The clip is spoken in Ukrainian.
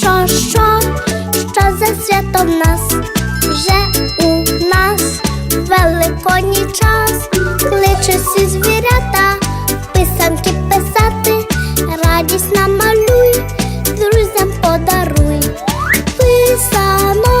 Що, що, що, за свято в нас? Вже у нас великодній час, кличе всі звірята, писанки писати, радість намалюй, друзям подаруй. Писаночка,